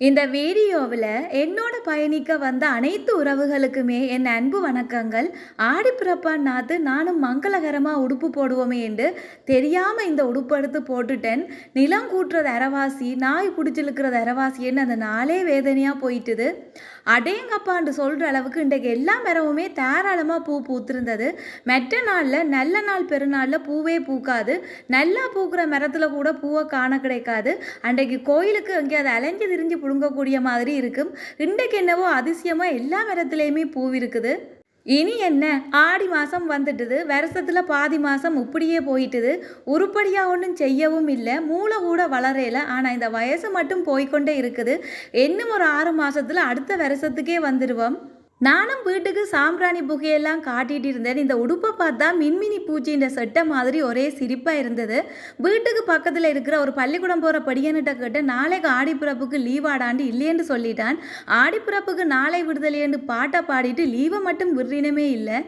இந்த வீடியோவில் என்னோட பயணிக்க வந்த அனைத்து உறவுகளுக்குமே என் அன்பு வணக்கங்கள். ஆடிப்பிறப்பா நாத்து நானும் மங்களகரமாக உடுப்பு போடுவோமே என்று தெரியாமல் இந்த உடுப்பு எடுத்து போட்டுட்டேன். நிலம் கூட்டுறது அரவாசி நாய் பிடிச்சிருக்கிறது அரவாசின்னு அந்த நாளே வேதனையாக போயிட்டுது. அடேங்கப்பான்னு சொல்கிற அளவுக்கு இன்றைக்கு எல்லா மரமுமே தாராளமாக பூ பூத்திருந்தது. மெட்ட நாளில் நல்ல நாள் பெருநாளில் பூவே பூக்காது. நல்லா பூக்கிற மரத்தில் கூட பூவை காண கிடைக்காது. அன்றைக்கு கோயிலுக்கு எங்கேயாவது அலைஞ்சு திரிஞ்சு புடுங்கக்கூடிய மாதிரி இருக்கும். இன்றைக்கு என்னவோ அதிசயமாக எல்லா மரத்துலேயுமே பூ இருக்குது. இனி என்ன? ஆடி மாதம் வந்துட்டுது. வருஷத்தில் பாதி மாதம் இப்படியே போயிட்டுது. உருப்படியாக ஒன்றும் செய்யவும் இல்லை. மூளை கூட வளரையில ஆனால் இந்த வயசு மட்டும் போய்க்கொண்டே இருக்குது. இன்னும் ஒரு ஆறு மாதத்தில் அடுத்த வருஷத்துக்கே வந்துடுவோம் நானும் வீட்டுக்கு சாம்பிராணி புகையெல்லாம் காட்டிகிட்டு இருந்தேன். இந்த உடுப்பை பார்த்தா மின்மினி பூச்சின்ற செட்டை மாதிரி ஒரே சிரிப்பாக இருந்தது. வீட்டுக்கு பக்கத்தில் இருக்கிற ஒரு பள்ளிக்கூடம் போகிற படியன்கிட்ட கேட்டு நாளைக்கு ஆடிப்பிறப்புக்கு லீவ் ஆடாண்டு இல்லையேன்னு சொல்லிட்டான். ஆடிப்பிறப்புக்கு நாளை விடுதலையேன்னு பாட்டை பாடிட்டு லீவை மட்டும் விடுறினமே இல்லை.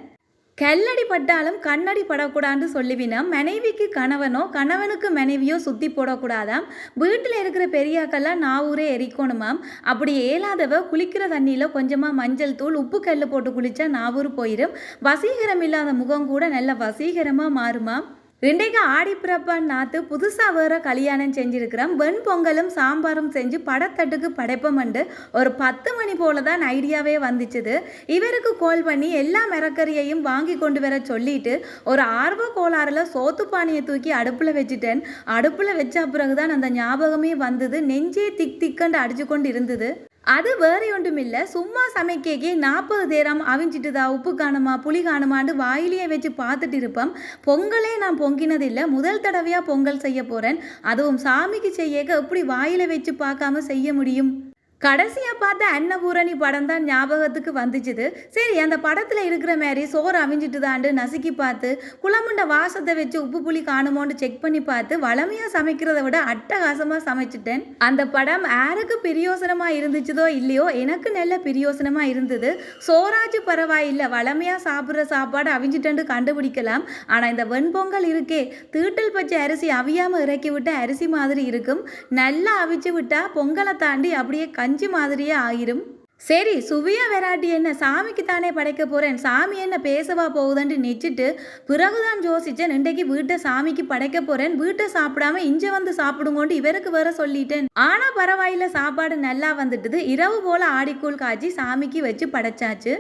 கல்லடி பட்டாலும் கண்ணடி படக்கூடாதுன்னு சொல்லுவினோம். மனைவிக்கு கணவனோ கணவனுக்கு மனைவியோ சுத்தி போடக்கூடாதாம். வீட்டில் இருக்கிற பெரியாக்கெல்லாம் நாவூரே எரிக்கணுமாம். அப்படி ஏலாதவ குளிக்கிற தண்ணியில் கொஞ்சமாக மஞ்சள் தூள் உப்பு கல் போட்டு குளிச்சா நாவூர் போயிடும் வசீகரம் இல்லாத முகம் கூட நல்ல வசீகரமாக மாறுமாம். இன்றைக்கு ஆடிப்பிறப்பான் நாத்து புதுசாக வேற கல்யாணம் செஞ்சுருக்கிறேன் வெண் பொங்கலும் சாம்பாரும் செஞ்சு படத்தட்டுக்கு படைப்பமண்டு ஒரு பத்து மணி போல தான் ஐடியாவே வந்துச்சுது. இவருக்கு கால் பண்ணி எல்லா மிரக்கறியையும் வாங்கி கொண்டு வர சொல்லிட்டு ஒரு ஆர்வ கோளாறில் சோத்து பானியை தூக்கி அடுப்பில் வச்சுட்டேன். அடுப்பில் வச்ச பிறகுதான் அந்த ஞாபகமே வந்தது. நெஞ்சே திக் திக்கண்டு அடிச்சு கொண்டு இருந்தது. அது வேறு ஒன்றும் இல்லை சும்மா சமைக்கே நாற்பது தேரம் அவிஞ்சிட்டுதா உப்பு காணுமா புளி காணுமான்னு வாயிலேயே வச்சு பார்த்துட்டு இருப்போம் பொங்கலே நான் பொங்கினதில்லை. முதல் தடவையாக பொங்கல் செய்ய போகிறேன் அதுவும் சாமிக்கு செய்யக்க எப்படி வாயில வச்சு பார்க்காம செய்ய முடியும்? கடைசியாக பார்த்த அன்னபூரணி படம் தான் ஞாபகத்துக்கு வந்துச்சுது. சரி அந்த படத்தில் இருக்கிற மாதிரி சோறு அவிஞ்சிட்டு தாண்டு நசுக்கி பார்த்து குழம்புண்ட வாசத்தை வச்சு உப்பு புளி காணுமோன்னு செக் பண்ணி பார்த்து வளமையாக சமைக்கிறத விட அட்டகாசமாக சமைச்சிட்டேன். அந்த படம் யாருக்கு பிரியோசனமாக இருந்துச்சுதோ இல்லையோ எனக்கு நல்ல பிரியோசனமாக இருந்தது. சோறாச்சு பரவாயில்லை வளமையாக சாப்பிட்ற சாப்பாடு அவிஞ்சிட்டேன்னு கண்டுபிடிக்கலாம். ஆனால் இந்த வெண்பொங்கல் இருக்கே தீட்டல் பச்சை அரிசி அவியாமல் இறக்கி விட்ட அரிசி மாதிரி இருக்கும். நல்லா அவிச்சு விட்டால் பொங்கலை தாண்டி அப்படியே பஞ்சு மாதிரியே ஆயிரும். சரி சுவியா வெராட்டி என்ன? சாமிக்கு தானே படைக்க போறேன். சாமி என்ன பேசவா போகுதுன்னு நிச்சிட்டு பிறகுதான் யோசிச்சேன். இன்றைக்கு வீட்டை சாமிக்கு படைக்க போறேன். வீட்டை சாப்பிடாம இஞ்ச வந்து சாப்பிடுங்கோண்டு இவருக்கு வர சொல்லிட்டேன். ஆனா பரவாயில்ல சாப்பாடு நல்லா வந்துட்டுது. இரவு போல ஆடிக்கூழ் காய்ச்சி சாமிக்கு வச்சு படைச்சாச்சு.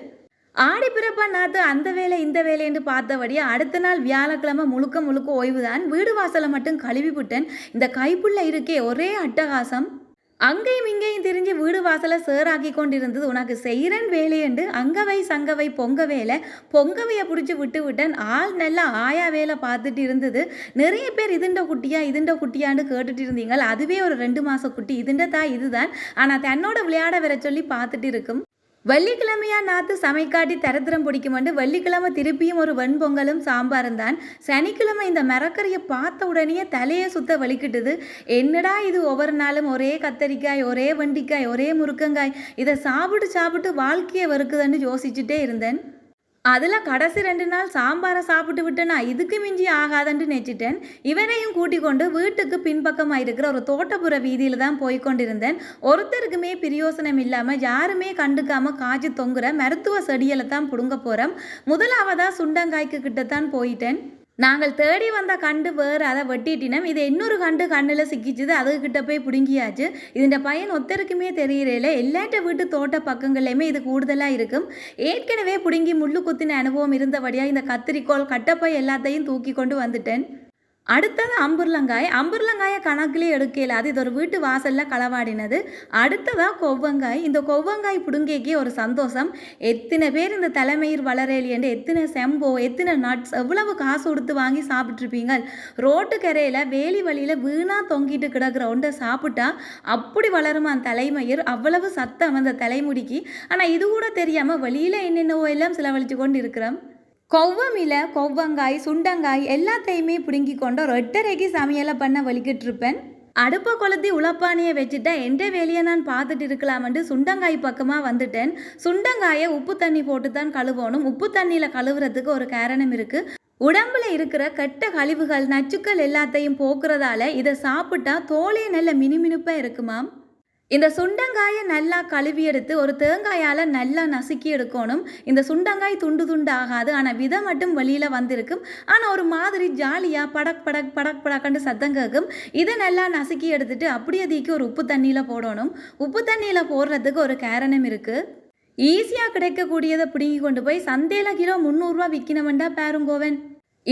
ஆடி பிறப்பா நாத்து அந்த வேலை இந்த வேலைன்னு பார்த்தபடியே அடுத்த நாள் வியாழக்கிழமை முழுக்க முழுக்க ஓய்வு தான் வீடு வாசலை மட்டும் கழுவி விட்டேன் இந்த கைப்புள்ள இருக்கே ஒரே அட்டகாசம். அங்கேயும் இங்கேயும் திரிஞ்சு வீடு வாசலை சேராக்கி கொண்டிருந்தது. உனக்கு செய்கிறன் வேலையண்டு அங்கவை சங்கவை பொங்க வேலை பொங்கவையை பிடிச்சி விட்டு விட்டேன். ஆள் நல்லா ஆயா வேலை பார்த்துட்டு இருந்தது. நிறைய பேர் இதுண்ட குட்டியா இதுண்ட குட்டியான்னு கேட்டுட்டு இருந்தீங்க. அதுவே ஒரு ரெண்டு மாத குட்டி. இதுண்ட தான் இதுதான். ஆனால் தன்னோட விளையாட வர சொல்லி பார்த்துட்டு இருக்கும். வெள்ளிக்கிழமையா நாத்து சமைக்காட்டி தரத்திரம் பிடிக்குமெண்டு வெள்ளிக்கிழமை திருப்பியும் ஒரு வெண்பொங்கலும் சாம்பாரும் தான் சனிக்கிழமை இந்த மரக்கறியை பார்த்த உடனே தலையை சுத்த வலிக்கிட்டுது. என்னடா இது ஒவ்வொரு நாளும் ஒரே கத்தரிக்காய் ஒரே வண்டிக்காய் ஒரே முருக்கங்காய் இதை சாப்பிட்டு சாப்பிட்டு வாழ்க்கையை வெறுக்குதுன்னு யோசிச்சுட்டே இருந்தேன். அதில் கடைசி ரெண்டு நாள் சாம்பாரை சாப்பிட்டு விட்டேனா இதுக்கு மிஞ்சி ஆகாதன்ட்டு நினச்சிட்டேன் இவனையும் கூட்டிக் கொண்டு வீட்டுக்கு பின்பக்கமாக இருக்கிற ஒரு தோட்டப்புற வீதியில் தான் போய் கொண்டிருந்தேன். ஒருத்தருக்குமே பிரியோசனம் இல்லாமல் யாருமே கண்டுக்காமல் காய்ச்சி தொங்குற மருத்துவ செடியில் தான் பிடுங்க போகிறோம் முதலாவதாக சுண்டங்காய்க்கு கிட்ட தான் போயிட்டேன். நாங்கள் தேடி வந்த கண்டு வேறு அதை வெட்டிட்டினோம். இது இன்னொரு கண்டு கண்ணில் சிக்கிச்சுது அதுக்கிட்ட போய் பிடுங்கியாச்சு. இதன் பையன் ஒத்தருக்குமே தெரியல எல்லாட்ட வீட்டு தோட்ட பக்கங்கள்லையுமே இது கூடுதலாக இருக்கும். ஏற்கனவே பிடுங்கி முள்ளு குத்தின அனுபவம் இருந்தபடியாக இந்த கத்திரிக்கோள் கட்டப்பை எல்லாத்தையும் தூக்கி கொண்டு வந்துட்டேன். அடுத்தது அம்புர்லங்காய். அம்புர்லங்காயை கணக்கிலே எடுக்கல அது இது ஒரு வீட்டு வாசலில் களவாடினது. அடுத்ததாக கொவ்வங்காய். இந்த கொவ்வங்காய் புடுங்கேக்கே ஒரு சந்தோஷம். எத்தனை பேர் இந்த தலைமயிர் வளரேலியண்டு எத்தனை செம்போ எத்தனை நட்ஸ் எவ்வளவு காசு கொடுத்து வாங்கி சாப்பிட்ருப்பீங்க ரோட்டு கரையில் வேலி வழியில் வீணாக தொங்கிட்டு கிடக்கிற ஒன்றை சாப்பிட்டா அப்படி வளருமா அந்த தலைமயிர்? அவ்வளவு சத்தம் அந்த தலைமுடிக்கு. ஆனால் இது கூட தெரியாமல் வெளியில் என்னென்னவோ எல்லாம் செலவழித்து கொண்டு இருக்கிறோம் கொவ்வமில கொவ்வங்காய் சுண்டங்காய் எல்லாத்தையுமே பிடுங்கி கொண்டு ஒரு எட்டரைக்கு சமையலை பண்ண வலிக்கிட்டு இருப்பேன் அடுப்பை கொளுத்தி உழப்பானியை வச்சுட்டா எந்த வேலையை நான் பார்த்துட்டு இருக்கலாம்ட்டு சுண்டங்காய் பக்கமாக வந்துட்டேன். சுண்டங்காயை உப்பு தண்ணி போட்டு தான் கழுவணும். உப்பு தண்ணியில் கழுவுறதுக்கு ஒரு காரணம் இருக்குது உடம்புல இருக்கிற கெட்ட கழிவுகள் நச்சுக்கள் எல்லாத்தையும் போக்குறதால இதை சாப்பிட்டா தோலே நல்ல மினுமினுப்பாக இருக்குமாம். இந்த சுண்டங்காயை நல்லா கழுவி எடுத்து ஒரு தேங்காயால் நல்லா நசுக்கி எடுக்கணும். இந்த சுண்டங்காய் துண்டு துண்டு ஆகாது. ஆனால் விதை மட்டும் வெளியில் வந்திருக்கும். ஆனால் ஒரு மாதிரி ஜாலியாக படக் படக் படக் படக்கண்டு சத்தம் கேட்கும் இதை நல்லா நசுக்கி எடுத்துட்டு அப்படியே தீக்கி ஒரு உப்பு தண்ணியில் போடணும். உப்பு தண்ணியில் போடுறதுக்கு ஒரு காரணம் இருக்குது ஈஸியாக கிடைக்கக்கூடியதை பிடுங்கி கொண்டு போய் சந்தையில் கிலோ முந்நூறுரூவா விற்கணுமெண்டா பாருங்கோவன்.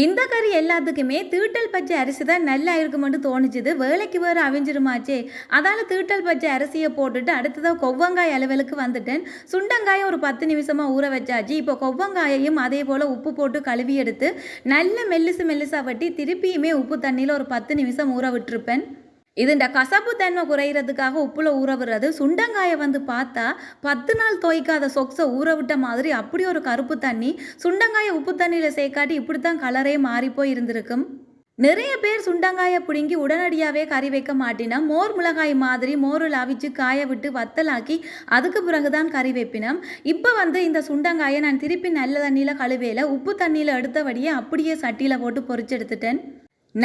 இந்த கறி எல்லாத்துக்குமே தீட்டல் பச்சை அரிசி தான் நல்லா இருக்குமென்று தோணுச்சுது. வேலைக்கு வேறு அவிஞ்சிருமாச்சே. அதால் தீட்டல் பச்சை அரிசியை போட்டுட்டு அடுத்ததாக கொவ்வங்காய் அளவலுக்கு வந்துட்டேன். சுண்டங்காயை ஒரு பத்து நிமிஷமாக ஊற வச்சாச்சு. இப்போ கொவ்வங்காயையும் அதே போல் உப்பு போட்டு கழுவி எடுத்து நல்ல மெல்லிசு மெல்லிசாக வட்டி திருப்பியுமே உப்பு தண்ணியில் ஒரு பத்து நிமிஷம் ஊற விட்டுருப்பேன். இதுண்ட கசப்பு தன்மை குறையிறதுக்காக உப்புல ஊற விடுறது. சுண்டங்காயை வந்து பார்த்தா பத்து நாள் துவைக்காத சொக்ஸை ஊற விட்ட மாதிரி அப்படி ஒரு கருப்பு தண்ணி சுண்டங்காயை உப்பு தண்ணியில் சேர்க்காட்டி இப்படித்தான் கலரே மாறி போய் இருந்திருக்கும். நிறைய பேர் சுண்டங்காயை பிடுங்கி உடனடியாகவே கறி வைக்க மாட்டினா மோர் மிளகாய் மாதிரி மோரில் அவிச்சு காய விட்டு வத்தலாக்கி அதுக்கு பிறகு தான் கறி வைப்பினோம். இப்போ வந்து இந்த சுண்டங்காயை நான் திருப்பி நல்ல தண்ணியில் கழுவேல உப்பு தண்ணியில் எடுத்தபடியே அப்படியே சட்டியில் போட்டு பொறிச்செடுத்துட்டேன்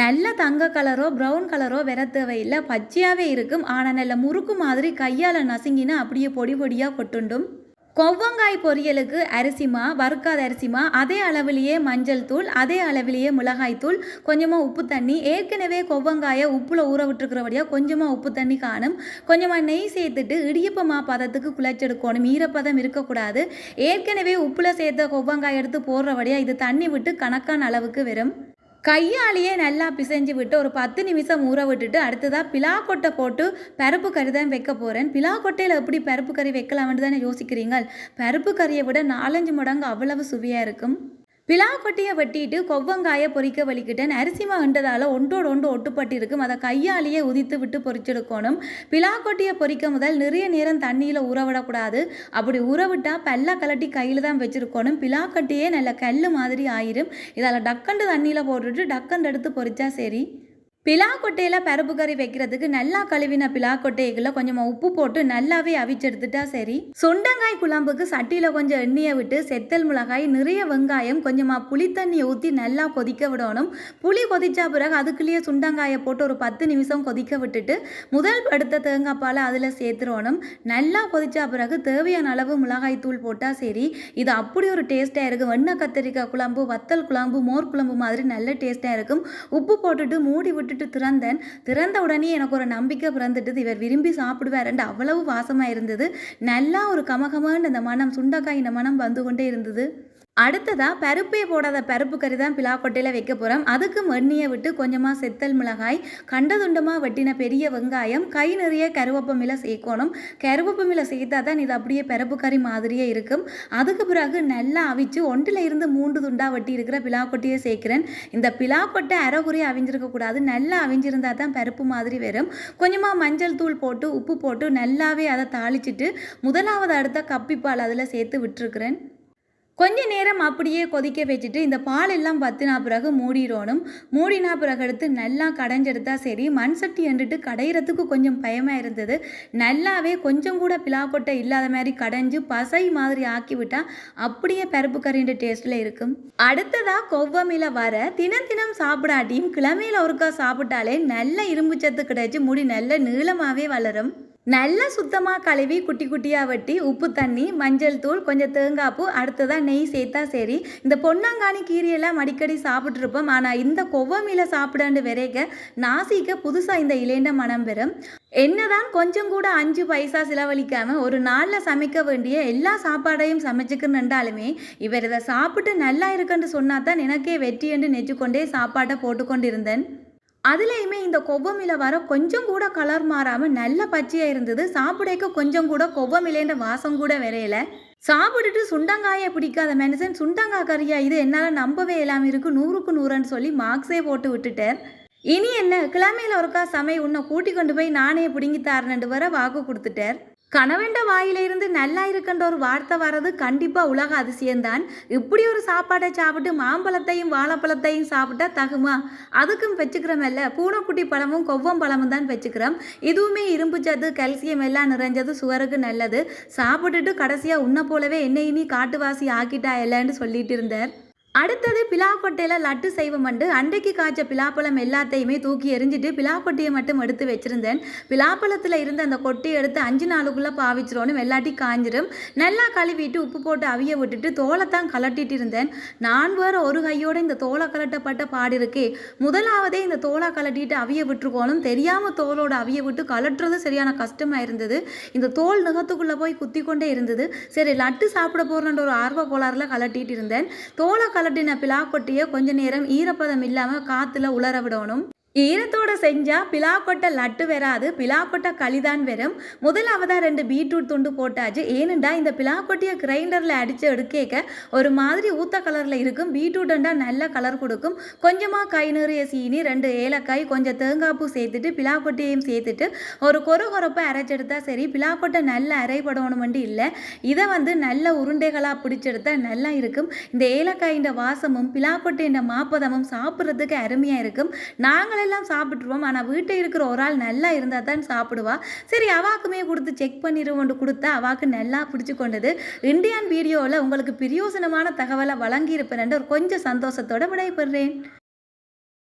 நல்ல தங்க கலரோ ப்ரௌன் கலரோ வர தேவையில்லை. பச்சையாகவே இருக்கும். ஆனால் நல்ல முறுக்கு மாதிரி கையால் நசுங்கினா அப்படியே பொடி பொடியாக கொட்டுண்டும். கொவ்வங்காய் பொரியலுக்கு அரிசிமா வறுக்காத அரிசிமா அதே அளவிலேயே மஞ்சள் தூள் அதே அளவிலேயே மிளகாய் தூள் கொஞ்சமாக உப்பு தண்ணி ஏற்கனவே கொவ்வங்காயை உப்பில் ஊற விட்டுருக்கிறபடியாக கொஞ்சமாக உப்பு தண்ணி காணும். கொஞ்சமாக நெய் சேர்த்துட்டு இடியப்பமா பதத்துக்கு குழச்செடுக்கணும். ஈரப்பதம் இருக்கக்கூடாது. ஏற்கனவே உப்பில் சேர்த்த கொவ்வங்காய் எடுத்து போடுறபடியாக இது தண்ணி விட்டு கணக்கான அளவுக்கு வரும் கையாலேயே நல்லா பிசைஞ்சு விட்டு ஒரு பத்து நிமிஷம் ஊற விட்டுட்டு அடுத்ததாக பிலா கொட்டை போட்டு பருப்பு கறி தான் வைக்க போகிறேன் பிலா கொட்டையில் எப்படி பருப்பு கறி வைக்கலாம்னு தானே யோசிக்கிறீங்க? பருப்பு கறியை விட நாலஞ்சு மடங்கு அவ்வளவு சுவையாக இருக்கும். பிலா கொட்டியை வெட்டிட்டு கொவ்வங்காயை பொறிக்க வலிக்கிட்டேன். அரிசிமா உண்டதால் ஒன்றோடு ஒன்று ஒட்டுப்பட்டு இருக்கும் அதை கையாலேயே உதித்து விட்டு பொறிச்செடுக்கணும். பிலா கொட்டியை பொறிக்க முதல் நிறைய நேரம் தண்ணியில் உறவிடக்கூடாது அப்படி உறவிட்டால் பல்ல கலட்டி கையில் தான் வச்சுருக்கணும். பிலா கட்டியே நல்ல கல் மாதிரி ஆயிரும். இதால் டக்கண்டு தண்ணியில் போட்டுட்டு டக்கண்டு எடுத்து பொறிச்சா சரி. பிலா கொட்டையில் பருப்பு கறி வைக்கிறதுக்கு நல்லா கழுவின பிலா கொட்டைகளை கொஞ்சமாக உப்பு போட்டு நல்லாவே அவிச்செடுத்துட்டா சரி. சுண்டங்காய் குழம்புக்கு சட்டியில் கொஞ்சம் எண்ணெயை விட்டு செத்தல் மிளகாய் நிறைய வெங்காயம் கொஞ்சமாக புளி தண்ணியை ஊற்றி நல்லா கொதிக்க விடணும். புளி கொதிச்சா பிறகு அதுக்குள்ளேயே சுண்டங்காயை போட்டு ஒரு பத்து நிமிஷம் கொதிக்க விட்டுட்டு முதல் படுத்த தேங்காய் பாலை அதில் சேர்த்துடணும் நல்லா கொதிச்சா பிறகு தேவையான அளவு மிளகாய் தூள் போட்டால் சரி. இது அப்படி ஒரு டேஸ்ட்டாக இருக்கும். வெண்ணெய் கத்திரிக்காய் குழம்பு வத்தல் குழம்பு மோர் குழம்பு மாதிரி நல்ல டேஸ்ட்டாக இருக்கும். உப்பு போட்டுட்டு மூடி விட்டு விட்டுட்டு திறந்தேன். திறந்த உடனே எனக்கு ஒரு நம்பிக்கை பிறந்துட்டு இவர் விரும்பி சாப்பிடுவாருன்ட்டு அவ்வளவு வாசமாக இருந்தது. நல்லா ஒரு கமகமான இந்த மனம் சுண்டக்காய் இந்த மனம் வந்து கொண்டே இருந்தது. அடுத்ததாக பருப்பே போடாத பருப்பு கறி தான் பிலாக்கொட்டையில் வைக்க போகிறோம் அதுக்கு மண்ணியை விட்டு கொஞ்சமாக செத்தல் மிளகாய் கண்டதுண்டமாக வெட்டின பெரிய வெங்காயம் கை நிறைய கருவேப்பமில சேர்க்கணும். கருவேப்பமில சேர்த்தா தான் இது அப்படியே பருப்பு கறி மாதிரியே இருக்கும். அதுக்கு பிறகு நல்லா அவிச்சு ஒன்றில் இருந்து மூன்று துண்டாக வெட்டி இருக்கிற பிலாக்கொட்டையை சேர்க்குறேன். இந்த பிலாக்கொட்டை அரைகுறையை அவிஞ்சிருக்கக்கூடாது நல்லா அவிஞ்சிருந்தா தான் பருப்பு மாதிரி வரும். கொஞ்சமாக மஞ்சள் தூள் போட்டு உப்பு போட்டு நல்லாவே அதை தாளிச்சிட்டு முதலாவது அடுத்த கப்பிப்பால் அதில் சேர்த்து விட்டுருக்குறேன். கொஞ்ச நேரம் அப்படியே கொதிக்க வச்சுட்டு இந்த பால் எல்லாம் பத்தினா பிறகு மூடிடணும். மூடினா பிறகு எடுத்து நல்லா கடைஞ்செடுத்தா சரி. மண் சட்டி என்றுட்டு கடையிறதுக்கு கொஞ்சம் பயமாக இருந்தது. நல்லாவே கொஞ்சம் கூட பிலாக்கொட்டை இல்லாத மாதிரி கடைஞ்சு பசை மாதிரி ஆக்கிவிட்டால் அப்படியே பருப்பு கறின்ற டேஸ்ட்டில் இருக்கும். அடுத்ததாக கொவ்வமில வர தினம் தினம் சாப்பிடாட்டியும் கிழமையில் ஒருக்கா சாப்பிட்டாலே நல்ல இரும்பு சத்து கிடைச்சி முடி நல்ல நீளமாகவே வளரும். நல்லா சுத்தமாக கழுவி குட்டி குட்டியாக வெட்டி உப்பு தண்ணி மஞ்சள் தூள் கொஞ்சம் தேங்காய் பூ அடுத்ததாக நெய் சேர்த்தா சரி. இந்த பொன்னாங்கானி கீரையெல்லாம் அடிக்கடி சாப்பிட்ருப்போம் ஆனால் இந்த கொவ்வமீல சாப்பிடாண்டு விரைக்க நாசிக்க புதுசாக இந்த இலேண்ட மனம் பெறும். என்னதான் கொஞ்சம் கூட அஞ்சு பைசா செலவழிக்காம ஒரு நாளில் சமைக்க வேண்டிய எல்லா சாப்பாடையும் சமைச்சுக்கணுன்றாலுமே இவர் இதை சாப்பிட்டு நல்லா இருக்குன்னு சொன்னா தான் எனக்கே வெற்றி என்று நெச்சுக்கொண்டே சாப்பாட்டை போட்டுக்கொண்டிருந்தேன். அதுலேயுமே இந்த கொவ்வமில வர கொஞ்சம் கூட கலர் மாறாமல் நல்ல பச்சையாக இருந்தது. சாப்பிடக்க கொஞ்சம் கூட கொவ்வமிலேன்ற வாசம் கூட விரையில. சாப்பிட்டுட்டு சுண்டங்காயை பிடிக்காத மனுஷன் சுண்டங்காய் கறியா? இது என்னால் நம்பவே இல்லாமல் இருக்குது நூறுக்கு நூறுன்னு சொல்லி மார்க்ஸே போட்டு விட்டுட்டார். இனி என்ன? கிழமையில் ஒருக்கா சமை உன்னை கூட்டி கொண்டு போய் நானே பிடுங்கி தாரணுண்டு வர வாக்கு கொடுத்துட்டார். கணவன்ட வாயிலிருந்து நல்லா இருக்குன்ற ஒரு வார்த்தை வர்றது கண்டிப்பாக உலக அதிசயம்தான். இப்படி ஒரு சாப்பாடை சாப்பிட்டு மாம்பழத்தையும் வாழைப்பழத்தையும் சாப்பிட்டா தகுமா? அதுக்கும் வச்சுக்கிறோமல்ல பூனைக்குட்டி பழமும் கொவ்வம் பழமும் தான் வச்சுக்கிறோம். இதுவுமே இரும்பு சத்து கல்சியம் எல்லாம் நிறைஞ்சது சுவருக்கு நல்லது. சாப்பிட்டுட்டு கடைசியாக உன்னை போலவே என்னை இனி காட்டுவாசி ஆக்கிட்டா இல்லைன்னு சொல்லிட்டு இருந்தார். அடுத்தது பிலாக்கொட்டையில் லட்டு செய்வோம்ண்டு அன்றைக்கு காய்ச்ச பிலாப்பழம் எல்லாத்தையுமே தூக்கி எரிஞ்சிட்டு பிலாக்கொட்டையை மட்டும் எடுத்து வச்சுருந்தேன். பிலாப்பழத்தில் இருந்த அந்த கொட்டியை எடுத்து அஞ்சு நாளுக்குள்ளே பாவிச்சிரோன்னு வெள்ளாட்டி காஞ்சிரும். நல்லா கழுவிட்டு உப்பு போட்டு அவிய விட்டுட்டு தோலைத்தான் கலட்டிட்டு இருந்தேன். நான் வேறு ஒரு கையோடு இந்த தோலை கலட்டப்பட்ட பாடு இருக்கே. முதலாவதே இந்த தோலை கலட்டிட்டு அவிய விட்டுருக்கோனும் தெரியாமல் தோலோட அவிய விட்டு கலட்டுறது சரியான கஷ்டமாக இருந்தது. இந்த தோல் நுகத்துக்குள்ளே போய் குத்தி கொண்டே இருந்தது. சரி லட்டு சாப்பிட போகிறன்ற ஒரு ஆர்வ கோளாறுல கலட்டிட்டு இருந்தேன். தோலை கலட்டின பிலாக்கொட்டையை கொஞ்ச நேரம் ஈரப்பதம் இல்லாமல் காற்றுல உலர விடணும். ஈரத்தோட செஞ்சா பிலாக்கொட்டை லட்டு வராது பிலாக்கொட்டை களிதான் வரும். முதலாவதாக ரெண்டு பீட்ரூட் துண்டு போட்டாச்சு. ஏனுண்டா இந்த பிலாக்கொட்டையை கிரைண்டரில் அடித்து எடுக்கேக்க ஒரு மாதிரி ஊத்த கலரில் இருக்கும். பீட்ரூட்டண்டா நல்ல கலர் கொடுக்கும். கொஞ்சமாக கை நிறைய சீனி ரெண்டு ஏலக்காய் கொஞ்சம் தேங்காய் பூ சேர்த்துட்டு பிலாக்கொட்டையும் சேர்த்துட்டு ஒரு கொர கொரப்பை அரைச்செடுத்தா சரி. பிலாக்கொட்டை நல்ல அரைப்படணுமெண்டு இல்லை. இதை வந்து நல்ல உருண்டைகளாக பிடிச்செடுத்தா நல்லா இருக்கும். இந்த ஏலக்காயின் வாசமும் பிலாக்கொட்டையின் மாப்பதமும் சாப்பிட்றதுக்கு அருமையாக இருக்கும். நாங்களெல்லாம் சாப்பிட்ருவோம் ஆனால் வீட்டில் இருக்கிற ஒரு ஆள் நல்லா இருந்தால் தான் சாப்பிடுவா. சரி அவாக்குமே கொடுத்து செக் பண்ணிடுவோண்டு கொடுத்தா அவாக்கு நல்லா பிடிச்சி கொண்டது. இந்தியன் வீடியோவில் உங்களுக்கு பிரயோசனமான தகவலை வழங்கியிருப்பேன் கொஞ்சம் சந்தோஷத்தோட விடைபெறுறேன்.